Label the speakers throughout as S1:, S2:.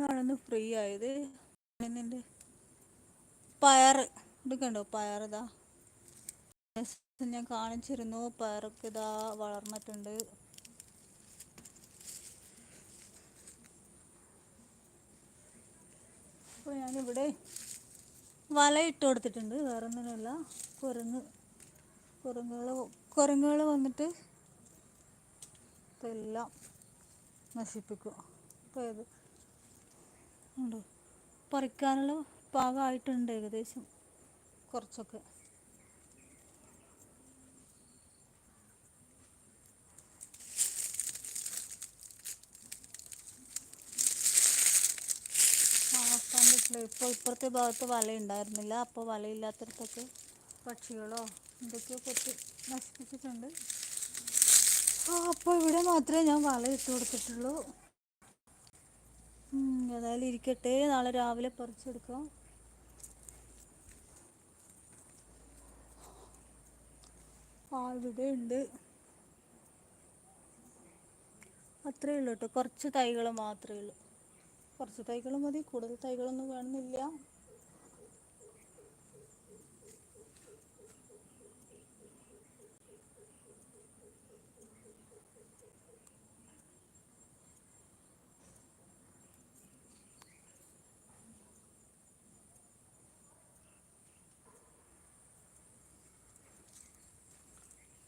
S1: ഇന്നാണ് ഫ്രീ ആയത് എന്റെ പയർ എടുക്കണ്ടോ പയർ ഇതാ. ഞാൻ കാണിച്ചിരുന്നു. പയറൊക്കെ ഇതാ വളർന്നിട്ടുണ്ട്. അപ്പോൾ ഞാനിവിടെ വല ഇട്ട് കൊടുത്തിട്ടുണ്ട്. വേറെ ഒന്നുമില്ല കുരങ്ങ് കുരങ്ങുകൾ കുരങ്ങുകൾ വന്നിട്ട് ഇതെല്ലാം നശിപ്പിക്കും. അപ്പോൾ ഉണ്ടോ? പറിക്കാനുള്ള പാകമായിട്ടുണ്ട് ഏകദേശം കുറച്ചൊക്കെ. ഇപ്പോൾ ഇപ്പുറത്തെ ഭാഗത്ത് വല ഉണ്ടായിരുന്നില്ല അപ്പോൾ വലയില്ലാത്തടത്തൊക്കെ പക്ഷികളോ എന്തൊക്കെയോ കൊത്തി നശിപ്പിച്ചിട്ടുണ്ട്. അപ്പോൾ ഇവിടെ മാത്രമേ ഞാൻ വല ഇട്ട് കൊടുത്തിട്ടുള്ളൂ ഏതായാലും ഇരിക്കട്ടെ. നാളെ രാവിലെ പറിച്ചെടുക്കാം. ആ ഇവിടെ ഉണ്ട്. അത്രേ ഉള്ളൂ കേട്ടോ. കുറച്ച് തൈകൾ മാത്രമേ ഉള്ളൂ. കുറച്ച് തൈകൾ മതി. കൂടുതൽ തൈകളൊന്നും വേണമെന്നില്ല.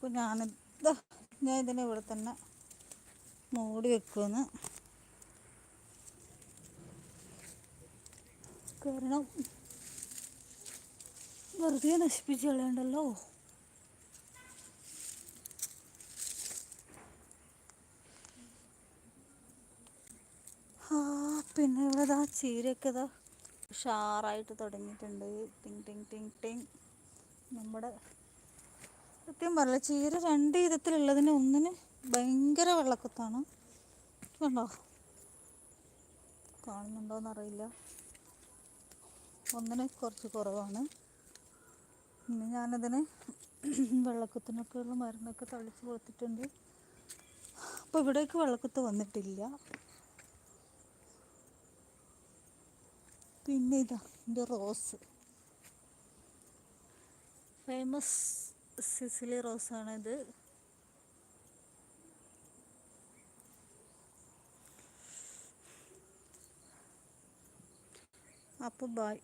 S1: അപ്പോൾ ഞാനിത് ഞാൻ ഇതിനെ ഇവിടെ തന്നെ മൂടി വെക്കുമെന്ന് കാരണം വെറുതെ നശിപ്പിച്ച് കളയണ്ടല്ലോ. ആ പിന്നെ ഇവിടെ ഇതാ ചീരയൊക്കെ ഇതാ ഉഷാറായിട്ട് തുടങ്ങിയിട്ടുണ്ട്. ടിങ് ടിങ് ടിങ് ടിങ്. നമ്മുടെ സത്യം പറയില്ല ചീര രണ്ട് വിധത്തിലുള്ളതിന് ഒന്നിന് ഭയങ്കര വെള്ളക്കുത്താണ്. കണ്ടോ? കാണുന്നുണ്ടോയെന്നറിയില്ല ഒന്നിന് കുറച്ച് കുറവാണ്. ഇനി ഞാനതിന് വെള്ളക്കുത്തിനൊക്കെ ഉള്ള മരുന്നൊക്കെ തളിച്ച് കൊടുത്തിട്ടുണ്ട്. അപ്പോൾ ഇവിടേക്ക് വെള്ളക്കുത്ത് വന്നിട്ടില്ല. പിന്നെ ഇതാ എന്റെ റോസ്. ഫേമസ് സിസിലി റോസാണിത്. അപ്പോൾ ബായ്